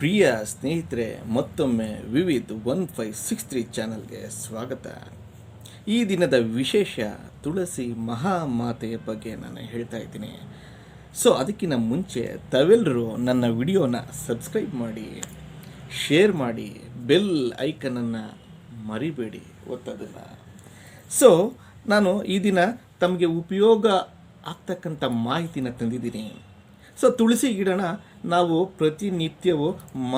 ಪ್ರಿಯ ಸ್ನೇಹಿತರೆ, ಮತ್ತೊಮ್ಮೆ Vividh one five six three ಚಾನಲ್ಗೆ ಸ್ವಾಗತ. ಈ ದಿನದ ವಿಶೇಷ ತುಳಸಿ ಮಹಾಮಾತೆಯ ಬಗ್ಗೆ ನಾನು ಹೇಳ್ತಾ ಇದ್ದೀನಿ. ಸೊ ಅದಕ್ಕಿಂತ ಮುಂಚೆ ತಾವೆಲ್ಲರೂ ನನ್ನ ವಿಡಿಯೋನ ಸಬ್ಸ್ಕ್ರೈಬ್ ಮಾಡಿ ಶೇರ್ ಮಾಡಿ ಬೆಲ್ ಐಕನನ್ನು ಮರಿಬೇಡಿ ಒತ್ತೋದನ್ನು. ಸೊ ನಾನು ಈ ದಿನ ತಮಗೆ ಉಪಯೋಗ ಆಗ್ತಕ್ಕಂಥ ಮಾಹಿತಿನ ತಂದಿದ್ದೀನಿ. ಸೊ ತುಳಸಿ ಗಿಡನ ನಾವು ಪ್ರತಿನಿತ್ಯವೂ ಮ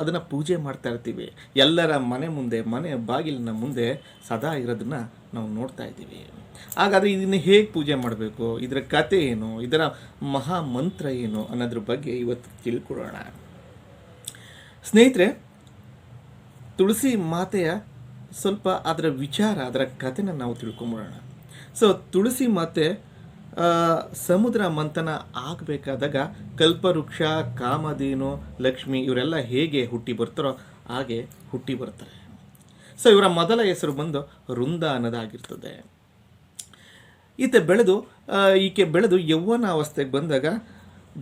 ಅದನ್ನು ಪೂಜೆ ಮಾಡ್ತಾ ಇರ್ತೀವಿ. ಎಲ್ಲರ ಮನೆ ಮುಂದೆ, ಮನೆ ಬಾಗಿಲಿನ ಮುಂದೆ ಸದಾ ಇರೋದನ್ನು ನಾವು ನೋಡ್ತಾ ಇದ್ದೀವಿ. ಹಾಗಾದರೆ ಇದನ್ನು ಹೇಗೆ ಪೂಜೆ ಮಾಡಬೇಕು? ಇದರ ಕತೆ ಏನು? ಇದರ ಮಹಾ ಮಂತ್ರ ಏನು ಅನ್ನೋದ್ರ ಬಗ್ಗೆ ಇವತ್ತು ತಿಳ್ಕೊಡೋಣ. ಸ್ನೇಹಿತರೆ, ತುಳಸಿ ಮಾತೆಯ ಸ್ವಲ್ಪ ಅದರ ವಿಚಾರ, ಅದರ ಕಥೆನ ನಾವು ತಿಳ್ಕೊಂಬಿಡೋಣ. ಸೊ ತುಳಸಿ ಮಾತೆ ಸಮುದ್ರ ಮಂಥನ ಆಗಬೇಕಾದಾಗ ಕಲ್ಪವೃಕ್ಷ, ಕಾಮಧೇನು, ಲಕ್ಷ್ಮಿ ಇವರೆಲ್ಲ ಹೇಗೆ ಹುಟ್ಟಿ ಬರ್ತಾರೋ ಹಾಗೆ ಹುಟ್ಟಿ ಬರ್ತಾರೆ. ಸೊ ಇವರ ಮೊದಲ ಹೆಸರು ಬಂದು ವೃಂದ ಅನ್ನೋದಾಗಿರ್ತದೆ ಈತ ಬೆಳೆದು ಈಕೆ ಬೆಳೆದು ಯೌವನ ಅವಸ್ಥೆಗೆ ಬಂದಾಗ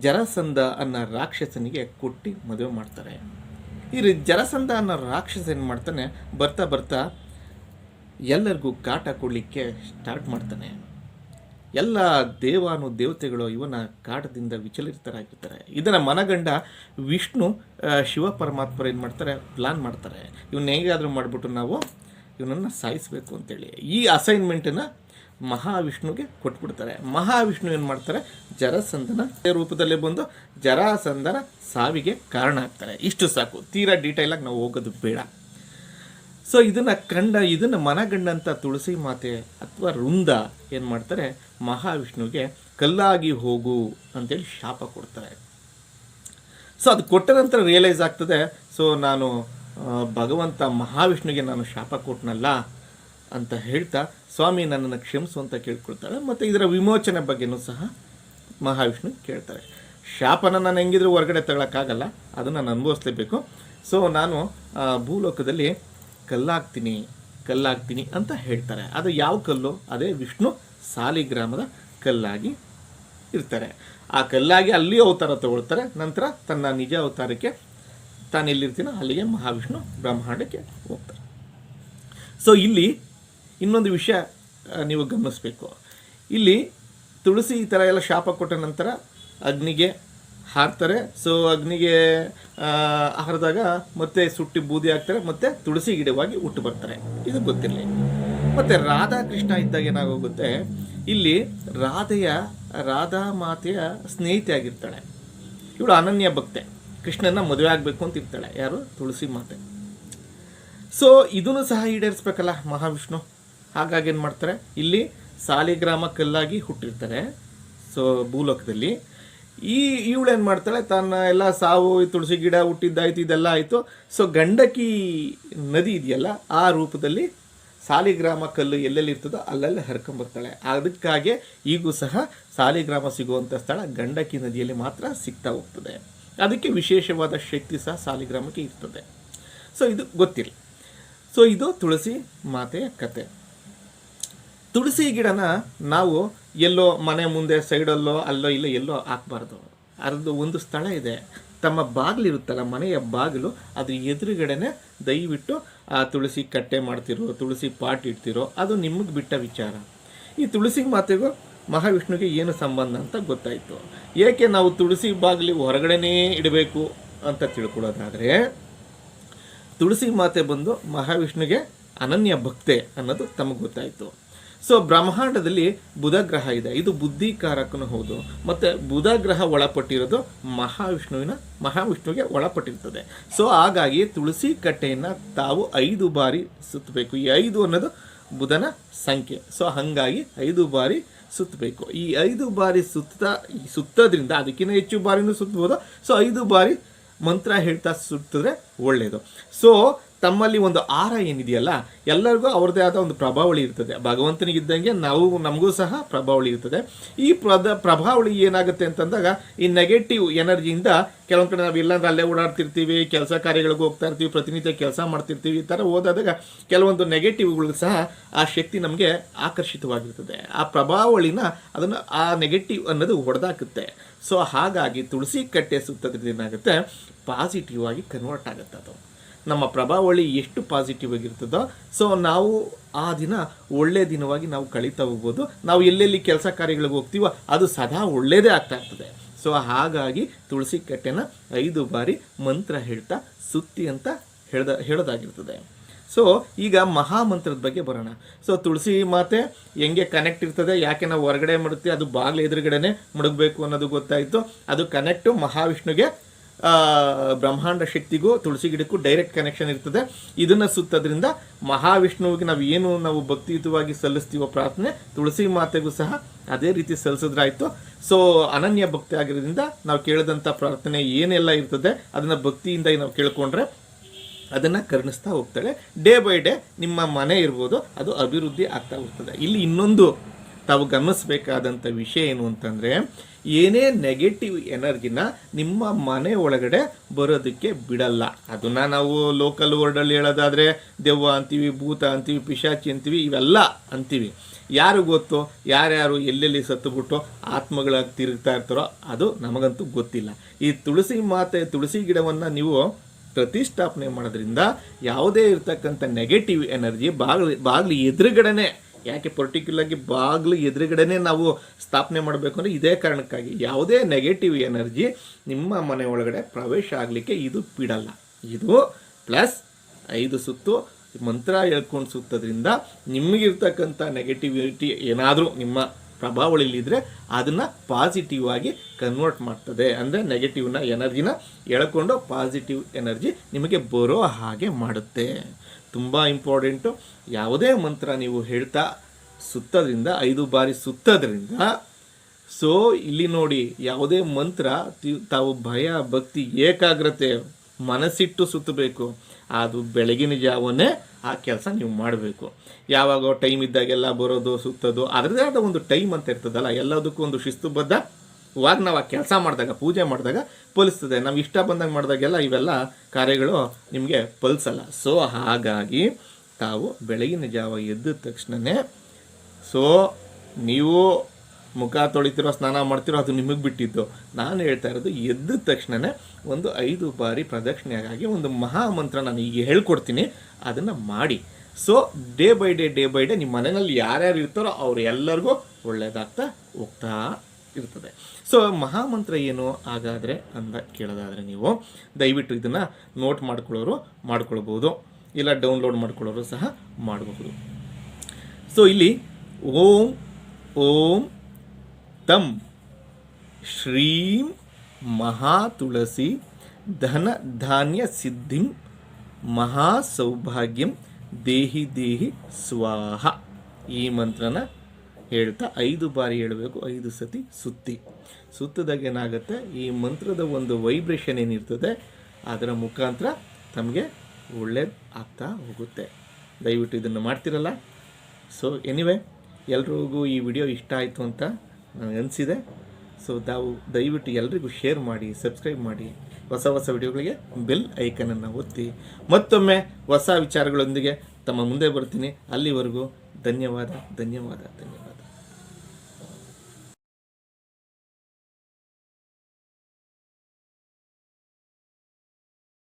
ಜರಸಂಧ ಅನ್ನೋ ರಾಕ್ಷಸನಿಗೆ ಕೊಟ್ಟು ಮದುವೆ ಮಾಡ್ತಾರೆ. ಈ ಜರಸಂಧ ಅನ್ನೋ ರಾಕ್ಷಸ ಏನು ಮಾಡ್ತಾನೆ, ಬರ್ತಾ ಬರ್ತಾ ಎಲ್ಲರಿಗೂ ಕಾಟ ಕೊಡಲಿಕ್ಕೆ ಸ್ಟಾರ್ಟ್ ಮಾಡ್ತಾನೆ. ಎಲ್ಲ ದೇವಾನು ದೇವತೆಗಳು ಇವನ ಕಾಟದಿಂದ ವಿಚಲಿತರಾಗಿರ್ತಾರೆ. ಇದನ್ನು ಮನಗಂಡ ವಿಷ್ಣು ಶಿವ ಪರಮಾತ್ಮರು ಏನು ಮಾಡ್ತಾರೆ? ಪ್ಲಾನ್ ಮಾಡ್ತಾರೆ. ಇವನ್ನ ಹೇಗಾದರೂ ಮಾಡಿಬಿಟ್ಟು ನಾವು ಇವನನ್ನು ಸಾಯಿಸಬೇಕು ಅಂತೇಳಿ. ಈ ಅಸೈನ್ಮೆಂಟನ್ನು ಮಹಾವಿಷ್ಣುಗೆ ಕೊಟ್ಬಿಡ್ತಾರೆ. ಮಹಾವಿಷ್ಣು ಏನು ಮಾಡ್ತಾರೆ? ಜರಸಂಧನ ರೂಪದಲ್ಲೇ ಬಂದು ಜರಾಸಂಧನ ಸಾವಿಗೆ ಕಾರಣ ಆಗ್ತಾರೆ. ಇಷ್ಟು ಸಾಕು. ತೀರಾ ಡೀಟೇಲಾಗಿ ನಾವು ಹೋಗೋದು ಬೇಡ. ಸೊ ಇದನ್ನು ಕಂಡ, ಇದನ್ನು ಮನಗಂಡಂಥ ತುಳಸಿ ಮಾತೆ ಅಥವಾ ವೃಂದ ಏನು ಮಾಡ್ತಾರೆ? ಮಹಾವಿಷ್ಣುವಿಗೆ, ಕಲ್ಲಾಗಿ ಹೋಗು ಅಂತೇಳಿ ಶಾಪ ಕೊಡ್ತಾರೆ. ಸೊ ಅದು ಕೊಟ್ಟ ನಂತರ ರಿಯಲೈಸ್ ಆಗ್ತದೆ ಸೊ ನಾನು ಭಗವಂತ ಮಹಾವಿಷ್ಣುವಿಗೆ ನಾನು ಶಾಪ ಕೊಟ್ಟನಲ್ಲ ಅಂತ ಹೇಳ್ತಾ, ಸ್ವಾಮಿ ನನ್ನನ್ನು ಕ್ಷಮಿಸು ಅಂತ ಕೇಳ್ಕೊಳ್ತಾಳೆ, ಮತ್ತು ಇದರ ವಿಮೋಚನೆ ಬಗ್ಗೆನೂ ಸಹ ಮಹಾವಿಷ್ಣು ಕೇಳ್ತಾರೆ. ಶಾಪನ ನಾನು ಹೆಂಗಿದ್ರು ಹೊರಗಡೆ ತಗೊಳಕ್ಕಾಗಲ್ಲ, ಅದನ್ನು ನಾನು ಅನುಭವಿಸ್ಲೇಬೇಕು. ಸೊ ನಾನು ಭೂಲೋಕದಲ್ಲಿ ಕಲ್ಲಾಗ್ತೀನಿ ಕಲ್ಲಾಗ್ತೀನಿ ಅಂತ ಹೇಳ್ತಾರೆ. ಅದು ಯಾವ ಕಲ್ಲು? ಅದೇ ವಿಷ್ಣು ಸಾಲಿಗ್ರಾಮದ ಕಲ್ಲಾಗಿ ಇರ್ತಾರೆ. ಆ ಕಲ್ಲಾಗಿ ಅಲ್ಲಿ ಅವತಾರ ತಗೊಳ್ತಾರೆ. ನಂತರ ತನ್ನ ನಿಜ ಅವತಾರಕ್ಕೆ ತಾನು ಎಲ್ಲಿರ್ತೀನೋ ಅಲ್ಲಿಗೆ ಮಹಾವಿಷ್ಣು ಬ್ರಹ್ಮಾಂಡಕ್ಕೆ ಹೋಗ್ತಾರೆ. ಸೊ ಇಲ್ಲಿ ಇನ್ನೊಂದು ವಿಷಯ ನೀವು ಗಮನಿಸಬೇಕು. ಇಲ್ಲಿ ತುಳಸಿ ಈ ಥರ ಎಲ್ಲ ಶಾಪ ಕೊಟ್ಟ ನಂತರ ಅಗ್ನಿಗೆ ಹಾರ್ತಾರೆ. ಸೊ ಅಗ್ನಿಗೆ ಹರಿದಾಗ ಮತ್ತೆ ಸುಟ್ಟಿ ಬೂದಿ ಹಾಕ್ತಾರೆ, ಮತ್ತೆ ತುಳಸಿ ಗಿಡವಾಗಿ ಹುಟ್ಟು ಬರ್ತಾರೆ. ಇದು ಗೊತ್ತಿರಲಿ. ಮತ್ತೆ ರಾಧಾಕೃಷ್ಣ ಇದ್ದಾಗ ಏನಾಗೋಗುತ್ತೆ? ಇಲ್ಲಿ ರಾಧೆಯ, ರಾಧಾ ಮಾತೆಯ ಸ್ನೇಹಿತೆ ಆಗಿರ್ತಾಳೆ. ಇವಳು ಅನನ್ಯ ಭಕ್ತೆ. ಕೃಷ್ಣನ ಮದುವೆ ಆಗಬೇಕು ಅಂತ ಇರ್ತಾಳೆ. ಯಾರು? ತುಳಸಿ ಮಾತೆ. ಸೊ ಇದನ್ನು ಸಹ ಈಡೇರಿಸ್ಬೇಕಲ್ಲ ಮಹಾವಿಷ್ಣು. ಹಾಗಾಗಿ ಏನು ಮಾಡ್ತಾರೆ? ಇಲ್ಲಿ ಸಾಲಿಗ್ರಾಮ ಕಲ್ಲಾಗಿ ಹುಟ್ಟಿರ್ತಾರೆ. ಸೊ ಭೂಲೋಕದಲ್ಲಿ. ಈ ಇವಳೇನು ಮಾಡ್ತಾಳೆ? ತನ್ನ ಎಲ್ಲ ಸಾವು ತುಳಸಿ ಗಿಡ ಹುಟ್ಟಿದ್ದಾಯ್ತು, ಇದೆಲ್ಲ ಆಯಿತು. ಸೊ ಗಂಡಕಿ ನದಿ ಇದೆಯಲ್ಲ, ಆ ರೂಪದಲ್ಲಿ ಸಾಲಿಗ್ರಾಮ ಕಲ್ಲು ಎಲ್ಲೆಲ್ಲಿ ಇರ್ತದೋ ಅಲ್ಲೆಲ್ಲ ಹರ್ಕೊಂಬರ್ತಾಳೆ ಅದಕ್ಕಾಗಿ ಈಗೂ ಸಹ ಸಾಲಿಗ್ರಾಮ ಸಿಗುವಂಥ ಸ್ಥಳ ಗಂಡಕಿ ನದಿಯಲ್ಲಿ ಮಾತ್ರ ಸಿಗ್ತಾ ಹೋಗ್ತದೆ. ಅದಕ್ಕೆ ವಿಶೇಷವಾದ ಶಕ್ತಿ ಸಹ ಸಾಲಿಗ್ರಾಮಕ್ಕೆ ಇರ್ತದೆ. ಸೊ ಇದು ಗೊತ್ತಿಲ್ಲ. ಸೊ ಇದು ತುಳಸಿ ಮಾತೆಯ ಕತೆ. ತುಳಸಿ ಗಿಡನ ನಾವು ಎಲ್ಲೋ ಮನೆ ಮುಂದೆ ಸೈಡಲ್ಲೋ ಅಲ್ಲೋ ಇಲ್ಲೋ, ಎಲ್ಲೋ ಹಾಕ್ಬಾರ್ದು. ಅದರದ್ದು ಒಂದು ಸ್ಥಳ ಇದೆ. ತಮ್ಮ ಬಾಗಿಲಿರುತ್ತಲ್ಲ ಮನೆಯ ಬಾಗಿಲು, ಅದು ಎದುರುಗಡೆನೆ ದಯವಿಟ್ಟು, ಆ ತುಳಸಿ ಕಟ್ಟೆ ಮಾಡ್ತಿರೋ, ತುಳಸಿ ಪಾಟ್ ಇಡ್ತಿರೋ, ಅದು ನಿಮಗೆ ಬಿಟ್ಟ ವಿಚಾರ. ಈ ತುಳಸಿ ಮಾತೆಗೂ ಮಹಾವಿಷ್ಣುಗೆ ಏನು ಸಂಬಂಧ ಅಂತ ಗೊತ್ತಾಯಿತು. ಏಕೆ ನಾವು ತುಳಸಿ ಬಾಗಿಲು ಹೊರಗಡೆನೇ ಇಡಬೇಕು ಅಂತ ತಿಳ್ಕೊಳ್ಳೋದಾದರೆ, ತುಳಸಿ ಮಾತೆ ಬಂದು ಮಹಾವಿಷ್ಣುಗೆ ಅನನ್ಯ ಭಕ್ತೆ ಅನ್ನೋದು ತಮಗೆ ಗೊತ್ತಾಯಿತು. ಸೊ ಬ್ರಹ್ಮಾಂಡದಲ್ಲಿ ಬುಧ ಗ್ರಹ ಇದೆ. ಇದು ಬುದ್ಧಿಕಾರಕನೂ ಹೌದು. ಮತ್ತು ಬುಧ ಗ್ರಹ ಒಳಪಟ್ಟಿರೋದು ಮಹಾವಿಷ್ಣುವಿನ, ಮಹಾವಿಷ್ಣುವಿಗೆ ಒಳಪಟ್ಟಿರ್ತದೆ. ಸೊ ಹಾಗಾಗಿ ತುಳಸಿ ಕಟ್ಟೆಯನ್ನು ತಾವು ಐದು ಬಾರಿ ಸುತ್ತಬೇಕು. ಈ ಐದು ಅನ್ನೋದು ಬುಧನ ಸಂಖ್ಯೆ. ಸೊ ಹಾಗಾಗಿ ಐದು ಬಾರಿ ಸುತ್ತಬೇಕು. ಈ ಐದು ಬಾರಿ ಸುತ್ತ, ಸುತ್ತೋದ್ರಿಂದ ಅದಕ್ಕಿಂತ ಹೆಚ್ಚು ಬಾರಿನೂ ಸುತ್ತಬೋದು ಸೊ ಐದು ಬಾರಿ ಮಂತ್ರ ಹೇಳ್ತಾ ಸುತ್ತಿದ್ರೆ ಒಳ್ಳೆಯದು ಸೊ ತಮ್ಮಲ್ಲಿ ಒಂದು ಆರ ಏನಿದೆಯಲ್ಲ, ಎಲ್ಲರಿಗೂ ಅವ್ರದ್ದೇ ಆದ ಒಂದು ಪ್ರಭಾವಳಿ ಇರ್ತದೆ. ಭಗವಂತನಿಗಿದ್ದಂಗೆ ನಾವು, ನಮಗೂ ಸಹ ಪ್ರಭಾವಳಿ ಇರ್ತದೆ. ಈ ಪ್ರದ, ಪ್ರಭಾವಳಿ ಏನಾಗುತ್ತೆ ಅಂತಂದಾಗ, ಈ ನೆಗೆಟಿವ್ ಎನರ್ಜಿಯಿಂದ ಕೆಲವೊಂದು ಕಡೆ ನಾವು ಇಲ್ಲಾಂದ್ರೆ ಅಲ್ಲೇ ಓಡಾಡ್ತಿರ್ತೀವಿ, ಕೆಲಸ ಕಾರ್ಯಗಳಿಗೆ ಹೋಗ್ತಾ ಇರ್ತೀವಿ, ಪ್ರತಿನಿತ್ಯ ಕೆಲಸ ಮಾಡ್ತಿರ್ತೀವಿ, ಈ ಥರ ಹೋದಾಗ ಕೆಲವೊಂದು ನೆಗೆಟಿವ್ಗಳು ಸಹ ಆ ಶಕ್ತಿ ನಮಗೆ ಆಕರ್ಷಿತವಾಗಿರ್ತದೆ. ಆ ಪ್ರಭಾವಳಿನ ಅದನ್ನು ಆ ನೆಗೆಟಿವ್ ಅನ್ನೋದು ಹೊಡೆದಾಕುತ್ತೆ. ಸೊ ಹಾಗಾಗಿ ತುಳಸಿ ಕಟ್ಟೆ ಸುತ್ತದ್ರಿಂದ ಏನಾಗುತ್ತೆ? ಪಾಸಿಟಿವ್ ಆಗಿ ಕನ್ವರ್ಟ್ ಆಗುತ್ತೆ ಅದು. ನಮ್ಮ ಪ್ರಭಾವಳಿ ಎಷ್ಟು ಪಾಸಿಟಿವ್ ಆಗಿರ್ತದೋ ಸೊ ನಾವು ಆ ದಿನ ಒಳ್ಳೆಯ ದಿನವಾಗಿ ನಾವು ಕಳೀತಾ ಹೋಗ್ಬೋದು. ನಾವು ಎಲ್ಲೆಲ್ಲಿ ಕೆಲಸ ಕಾರ್ಯಗಳಿಗೆ ಹೋಗ್ತೀವೋ, ಅದು ಸದಾ ಒಳ್ಳೆಯದೇ ಆಗ್ತಾ ಇರ್ತದೆ. ಸೊ ಹಾಗಾಗಿ ತುಳಸಿ ಕಟ್ಟೆನ ಐದು ಬಾರಿ ಮಂತ್ರ ಹೇಳ್ತಾ, ಸುತ್ತಿ ಅಂತ ಹೇಳ್ದ, ಹೇಳೋದಾಗಿರ್ತದೆ. ಸೊ ಈಗ ಮಹಾಮಂತ್ರದ ಬಗ್ಗೆ ಬರೋಣ. ಸೊ ತುಳಸಿ ಮಾತೆ ಹೆಂಗೆ ಕನೆಕ್ಟ್ ಇರ್ತದೆ, ಯಾಕೆ ನಾವು ಹೊರಗಡೆ ಮಡುತ್ತೆ ಅದು ಬಾಗಿಲು ಎದುರುಗಡೆನೆ ಮುಡುಗಬೇಕು ಅನ್ನೋದು ಗೊತ್ತಾಯಿತು. ಅದು ಕನೆಕ್ಟು ಮಹಾವಿಷ್ಣುಗೆ ಬ್ರಹ್ಮಾಂಡ ಶಕ್ತಿಗೂ ತುಳಸಿ ಗಿಡಕ್ಕೂ ಡೈರೆಕ್ಟ್ ಕನೆಕ್ಷನ್ ಇರ್ತದೆ. ಇದನ್ನ ಸುತ್ತದ್ರಿಂದ ಮಹಾವಿಷ್ಣುವಿಗೆ ನಾವು ಏನು ನಾವು ಭಕ್ತಿಯುತವಾಗಿ ಸಲ್ಲಿಸ್ತೀವೋ ಪ್ರಾರ್ಥನೆ, ತುಳಸಿ ಮಾತೆಗೂ ಸಹ ಅದೇ ರೀತಿ ಸಲ್ಲಿಸಿದ್ರಾಯ್ತು. ಸೊ ಅನನ್ಯ ಭಕ್ತಿ ಆಗಿರೋದ್ರಿಂದ ನಾವು ಕೇಳಿದಂಥ ಪ್ರಾರ್ಥನೆ ಏನೆಲ್ಲ ಇರ್ತದೆ, ಅದನ್ನ ಭಕ್ತಿಯಿಂದ ನಾವು ಕೇಳ್ಕೊಂಡ್ರೆ ಅದನ್ನು ಕರ್ಣಿಸ್ತಾ ಹೋಗ್ತಾಳೆ. ಡೇ ಬೈ ಡೇ ನಿಮ್ಮ ಮನೆ ಇರ್ಬೋದು, ಅದು ಅಭಿವೃದ್ಧಿ ಆಗ್ತಾ ಹೋಗ್ತದೆ. ಇಲ್ಲಿ ಇನ್ನೊಂದು ತಾವು ಗಮನಿಸಬೇಕಾದಂಥ ವಿಷಯ ಏನು ಅಂತಂದರೆ ಏನೇ ನೆಗೆಟಿವ್ ಎನರ್ಜಿನ ನಿಮ್ಮ ಮನೆ ಒಳಗಡೆ ಬರೋದಕ್ಕೆ ಬಿಡಲ್ಲ. ಅದನ್ನ ನಾವು ಲೋಕಲ್ ವರ್ಡಲ್ಲಿ ಹೇಳೋದಾದರೆ ದೆವ್ವ ಅಂತೀವಿ, ಭೂತ ಅಂತೀವಿ, ಪಿಶಾಚಿ ಅಂತೀವಿ, ಇವೆಲ್ಲ ಅಂತೀವಿ. ಯಾರು ಗೊತ್ತು? ಯಾರ್ಯಾರು ಎಲ್ಲೆಲ್ಲಿ ಸತ್ತುಬಿಟ್ಟು ಆತ್ಮಗಳಾಗಿ ತಿರುಗ್ತಾ ಇರ್ತಾರೋ ಅದು ನಮಗಂತೂ ಗೊತ್ತಿಲ್ಲ. ಈ ತುಳಸಿ ಮಾತೆ, ತುಳಸಿ ಗಿಡವನ್ನು ನೀವು ಪ್ರತಿಷ್ಠಾಪನೆ ಮಾಡೋದ್ರಿಂದ ಯಾವುದೇ ಇರ್ತಕ್ಕಂಥ ನೆಗೆಟಿವ್ ಎನರ್ಜಿ ಬಾಗಿಲು ಬಾಗಿಲು ಎದುರುಗಡೆನೆ ಯಾಕೆ ಪರ್ಟಿಕ್ಯುಲರ್ಗೆ ಬಾಗಿಲು ಎದುರುಗಡೆನೇ ನಾವು ಸ್ಥಾಪನೆ ಮಾಡಬೇಕು ಅಂದರೆ ಇದೇ ಕಾರಣಕ್ಕಾಗಿ. ಯಾವುದೇ ನೆಗೆಟಿವ್ ಎನರ್ಜಿ ನಿಮ್ಮ ಮನೆ ಒಳಗಡೆ ಪ್ರವೇಶ ಆಗಲಿಕ್ಕೆ ಇದು ಬಿಡಲ್ಲ ಇದು ಪ್ಲಸ್ ಐದು ಸುತ್ತು ಮಂತ್ರ ಹೇಳ್ಕೊಂಡು ಸುತ್ತೋದ್ರಿಂದ ನಿಮಗಿರ್ತಕ್ಕಂಥ ನೆಗೆಟಿವಿಟಿ ಏನಾದರೂ ನಿಮ್ಮ ಪ್ರಭಾವಳಿಲಿದ್ರೆ ಅದನ್ನು ಪಾಸಿಟಿವ್ ಆಗಿ ಕನ್ವರ್ಟ್ ಮಾಡ್ತದೆ. ಅಂದರೆ ನೆಗೆಟಿವ್ನ ಎನರ್ಜಿನ ಎಳ್ಕೊಂಡು ಪಾಸಿಟಿವ್ ಎನರ್ಜಿ ನಿಮಗೆ ಬರೋ ಹಾಗೆ ಮಾಡುತ್ತೆ. ತುಂಬ ಇಂಪಾರ್ಟೆಂಟು. ಯಾವುದೇ ಮಂತ್ರ ನೀವು ಹೇಳ್ತಾ ಸುತ್ತೋದ್ರಿಂದ, ಐದು ಬಾರಿ ಸುತ್ತೋದ್ರಿಂದ, ಸೊ ಇಲ್ಲಿ ನೋಡಿ ಯಾವುದೇ ಮಂತ್ರ ತಾವು ಭಯ, ಭಕ್ತಿ, ಏಕಾಗ್ರತೆ ಮನಸ್ಸಿಟ್ಟು ಸುತ್ತಬೇಕು. ಅದು ಬೆಳಗಿನ ಜಾವನೇ ಆ ಕೆಲಸ ನೀವು ಮಾಡಬೇಕು. ಯಾವಾಗ ಟೈಮ್ ಇದ್ದಾಗೆಲ್ಲ ಬರೋದು, ಸುತ್ತೋದು ಅದರದೇ ಆದ ಒಂದು ಟೈಮ್ ಅಂತ ಇರ್ತದಲ್ಲ, ಎಲ್ಲದಕ್ಕೂ ಒಂದು ಶಿಸ್ತುಬದ್ಧ ಇವಾಗ ನಾವು ಆ ಕೆಲಸ ಮಾಡಿದಾಗ, ಪೂಜೆ ಮಾಡಿದಾಗ ಫಲಿಸ್ತದೆ ನಾವು ಇಷ್ಟ ಬಂದಾಗ ಮಾಡಿದಾಗೆಲ್ಲ ಇವೆಲ್ಲ ಕಾರ್ಯಗಳು ನಿಮಗೆ ಫಲಿಸಲ್ಲ ಸೊ ಹಾಗಾಗಿ ತಾವು ಬೆಳಗಿನ ಜಾವ ಎದ್ದ ತಕ್ಷಣವೇ ಸೊ ನೀವು ಮುಖ ತೊಳಿತಿರೋ, ಸ್ನಾನ ಮಾಡ್ತಿರೋ ಅದು ನಿಮಗೆ ಬಿಟ್ಟಿದ್ದು. ನಾನು ಹೇಳ್ತಾ ಇರೋದು, ಎದ್ದ ತಕ್ಷಣವೇ ಒಂದು ಐದು ಬಾರಿ ಪ್ರದಕ್ಷಿಣೆಗಾಗಿ ಒಂದು ಮಹಾಮಂತ್ರ ನಾನು ಈಗ ಹೇಳ್ಕೊಡ್ತೀನಿ. ಅದನ್ನು ಮಾಡಿ. So day by day day by day ನಿಮ್ಮ ಮನೆಯಲ್ಲಿ ಯಾರ್ಯಾರು ಇರ್ತಾರೋ ಅವ್ರು ಎಲ್ಲರಿಗೂ ಒಳ್ಳೆಯದಾಗ್ತಾ ಹೋಗ್ತಾ ಇರ್ತದೆ ಸೊ ಮಹಾಮಂತ್ರ ಏನು ಹಾಗಾದರೆ ಅಂದ ಕೇಳೋದಾದರೆ ನೀವು ದಯವಿಟ್ಟು ಇದನ್ನು ನೋಟ್ ಮಾಡ್ಕೊಳ್ಳೋರು ಮಾಡ್ಕೊಳ್ಬೋದು. ಇಲ್ಲ ಡೌನ್ಲೋಡ್ ಮಾಡ್ಕೊಳ್ಳೋರು ಸಹ ಮಾಡಬಹುದು. ಸೊ ಇಲ್ಲಿ ಓಂ ಓಂ, ತಂ, ಶ್ರೀಂ, ಮಹಾತುಳಸಿ, ಧನ ಧಾನ್ಯ ಸಿದ್ಧಿಂ ಮಹಾ ಸೌಭಾಗ್ಯಂ ದೇಹಿ ದೇಹಿ ಸ್ವಾಹ ಈ ಮಂತ್ರನ ಹೇಳ್ತಾ ಐದು ಬಾರಿ ಹೇಳಬೇಕು, ಐದು ಸತಿ ಸುತ್ತಿ. ಸುತ್ತದಾಗ ಏನಾಗುತ್ತೆ? ಈ ಮಂತ್ರದ ಒಂದು ವೈಬ್ರೇಷನ್ ಏನಿರ್ತದೆ, ಅದರ ಮುಖಾಂತರ ತಮಗೆ ಒಳ್ಳೇದು ಆಗ್ತಾ ಹೋಗುತ್ತೆ. ದಯವಿಟ್ಟು ಇದನ್ನು ಮಾಡ್ತಿರಲ್ಲ? ಸೊ ಎನಿವೆ ಎಲ್ರಿಗೂ ಈ ವಿಡಿಯೋ ಇಷ್ಟ ಆಯಿತು ಅಂತ ನನಗೆ ಅನಿಸಿದೆ. ಸೊ ತಾವು ದಯವಿಟ್ಟು ಎಲ್ರಿಗೂ ಶೇರ್ ಮಾಡಿ ಸಬ್ಸ್ಕ್ರೈಬ್ ಮಾಡಿ. ಹೊಸ ಹೊಸ ವಿಡಿಯೋಗಳಿಗೆ ಬೆಲ್ ಐಕನನ್ನು ಒತ್ತಿ. ಮತ್ತೊಮ್ಮೆ ಹೊಸ ವಿಚಾರಗಳೊಂದಿಗೆ ತಮ್ಮ ಮುಂದೆ ಬರ್ತೀನಿ. ಅಲ್ಲಿವರೆಗೂ ಧನ್ಯವಾದ ಧನ್ಯವಾದ ಧನ್ಯವಾದ.